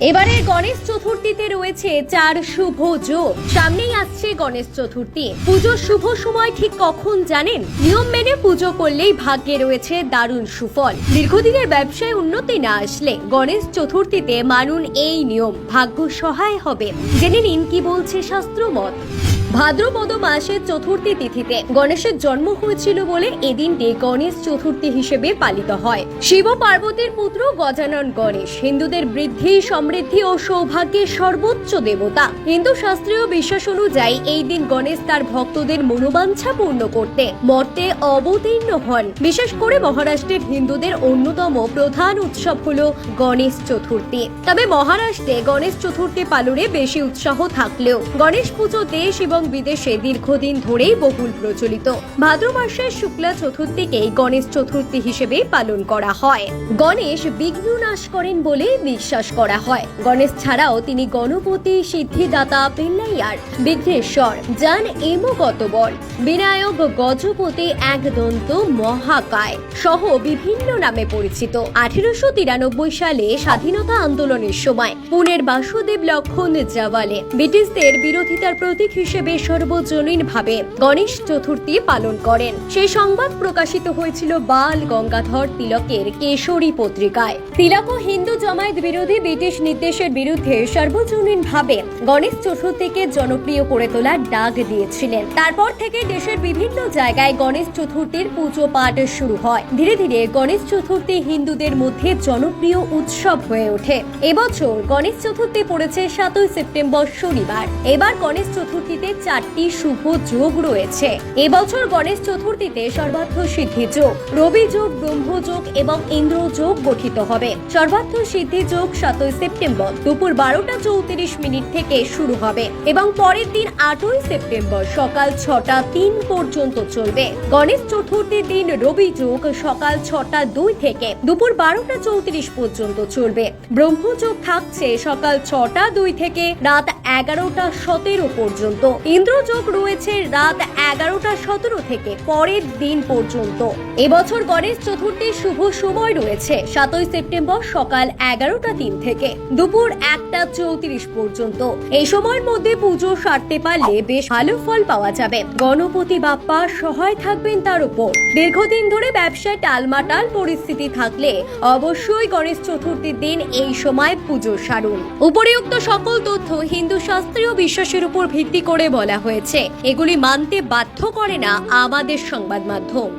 এবারের গণেশ চতুর্থীতে রয়েছে চার শুভ যোগ। সামনেই আসছে গণেশ চতুর্থী। পুজো শুভ সময় ঠিক কখন জানেন? নিয়ম মেনে পুজো করলেই ভাগ্যে রয়েছে দারুণ সুফল। দীর্ঘদিনের ব্যবসায় উন্নতি না আসলে গণেশ চতুর্থীতে মানুন এই নিয়ম। ভাগ্য সহায় হবে। জেনে নিন কি বলছে শাস্ত্রমত। ভাদ্রপদ মাসের চতুর্থী তিথিতে গণেশের জন্ম হয়েছিল বলে এদিনটি গণেশ চতুর্থী হিসেবে পালিত হয়। শিব পার্বতীর পুত্র গজানন গণেশ, হিন্দুদের বৃদ্ধি, সমৃদ্ধি ও সৌভাগ্যের সর্বোচ্চ দেবতা। হিন্দু শাস্ত্রীয় বিশ্বাস অনুযায়ী এই দিন গণেশ তার ভক্তদের মনোবাঞ্ছা পূর্ণ করতে মর্তে অবতীর্ণ হন। বিশেষ করে মহারাষ্ট্রের হিন্দুদের অন্যতম প্রধান উৎসব হল গণেশ চতুর্থী। তবে মহারাষ্ট্রে গণেশ চতুর্থী পালনে বেশি উৎসাহ থাকলেও গণেশ পুজোতে দেশ এবং বিদেশে দীর্ঘদিন ধরেই বহুল প্রচলিত। ভাদ্র মাসের শুক্লা চতুর্থীকেই গণেশ চতুর্থী হিসেবে পালন করা হয়। গণেশ বিঘ্ন নাশ করেন বলে বিশ্বাস করা হয়। গণেশ ছাড়াও তিনি গণপতি, সিদ্ধিদাতা, পিল্লাইয়ার, বিঘ্নেশ্বর যান এমগত বল বিনায়ক গজপতি, একদন্ত মহাকায় সহ বিভিন্ন নামে পরিচিত। আঠেরোশো তিরানব্বই সালে স্বাধীনতা আন্দোলনের সময় পুনের বাসুদেব লক্ষণ জাওয়ালে ব্রিটিশদের বিরোধিতার প্রতীক হিসেবে সর্বজনীন ভাবে গণেশ চতুর্থী পালন করেন। সেই সংবাদ প্রকাশিত হয়েছিল বাল গঙ্গাধর তিলকের কেশরী পত্রিকায়। তিলক ও হিন্দু জমায়েত বিরোধী ব্রিটিশ নির্দেশের বিরুদ্ধে সর্বজনীন ভাবে গণেশ চতুর্থীকে জনপ্রিয় করে তোলার ডাক দিয়েছিলেন। তারপর থেকে দেশের বিভিন্ন জায়গায় গণেশ চতুর্থীর পুজো পাঠ শুরু হয়। ধীরে ধীরে গণেশ চতুর্থী হিন্দুদের মধ্যে জনপ্রিয় উৎসব হয়ে ওঠে। এবছর গণেশ চতুর্থী পড়েছে সাতই সেপ্টেম্বর শনিবার। এবার গণেশ চতুর্থীতে চারটি শুভ যোগ রয়েছে। এবছর গণেশ চতুর্থীতে সর্বার্থ সিদ্ধি যোগ, রবি যোগ, ব্রহ্ম যোগ এবং ইন্দ্র যোগ গঠিত হবে। সর্বার্থ সিদ্ধি যোগ সাতই সেপ্টেম্বর দুপুর বারোটা চৌত্রিশ মিনিট থেকে শুরু হবে এবং পরের দিন আটই সেপ্টেম্বর সকাল ছটা তিন পর্যন্ত চলবে। গণেশ চতুর্থীর দিন রবি যোগ সকাল ছটা দুই থেকে দুপুর বারোটা চৌত্রিশ পর্যন্ত চলবে। ব্রহ্মযোগ থাকছে সকাল ছটা দুই থেকে রাত এগারোটা সতেরো পর্যন্ত। ইন্দ্রযোগ রয়েছে রাত এগারোটা সতেরো থেকে পরের দিন পর্যন্ত। এবছর গণেশ চতুর্থীর শুভ সময় রয়েছে সাতই সেপ্টেম্বর সকাল এগারোটা তিন থেকে, দুপুর একটা চৌত্রিশ পর্যন্ত। এই সময়ের মধ্যে পুজো সারতে পারলে বেশ ভালো ফল পাওয়া যাবে। গণপতি বাপ্পা সহায় থাকবেন তার উপর। দীর্ঘদিন ধরে ব্যবসায় টালমাটাল পরিস্থিতি থাকলে অবশ্যই গণেশ চতুর্থীর দিন এই সময় পুজো সারুন। উপরিউক্ত সকল তথ্য হিন্দু শাস্ত্রীয় বিশ্বাসের উপর ভিত্তি করে বলা হয়েছে। এগুলি মানতে বাধ্য করে না আমাদের সংবাদ মাধ্যম